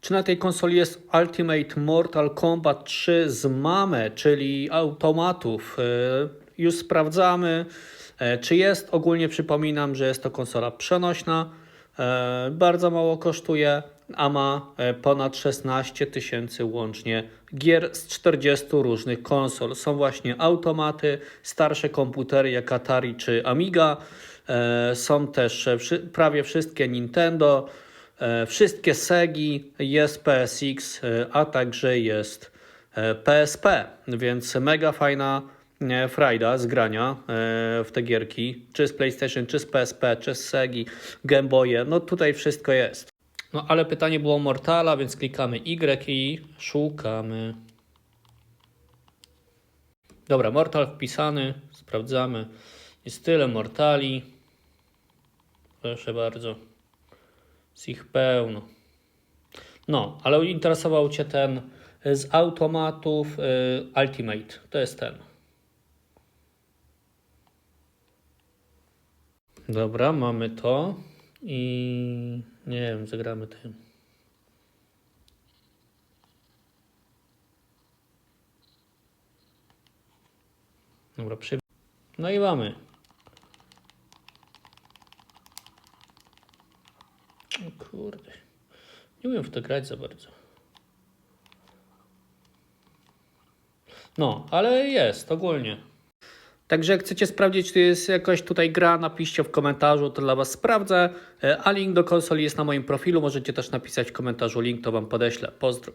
czy na tej konsoli jest Ultimate Mortal Kombat 3 z MAME, czyli automatów. E, Już sprawdzamy, e, czy jest. Ogólnie przypominam, że jest to konsola przenośna, e, bardzo mało kosztuje, a ma ponad 16 tysięcy łącznie gier z 40 różnych konsol. Są właśnie automaty, starsze komputery jak Atari czy Amiga, są też prawie wszystkie Nintendo, wszystkie Segi, jest PSX, e, a także jest e, PSP, więc mega fajna e, frajda z grania e, w te gierki, czy z PlayStation, czy z PSP, czy z Segi, Game Boye, no tutaj wszystko jest. No ale pytanie było Mortala, więc klikamy Y i szukamy. Dobra, Mortal wpisany, sprawdzamy. Jest tyle Mortali. Proszę bardzo. Z ich pełno. No, ale interesował Cię ten y, z automatów y, Ultimate. To jest ten. Dobra, mamy to. I nie wiem, zagramy tym. Dobra, przy... No i mamy. O kurde. Nie umiem w to grać za bardzo. No, ale jest ogólnie. Także jak chcecie sprawdzić, czy jest jakaś tutaj gra, napiszcie w komentarzu, to dla Was sprawdzę. E, A link do konsoli jest na moim profilu. Możecie też napisać w komentarzu link, to Wam podeślę. Pozdro.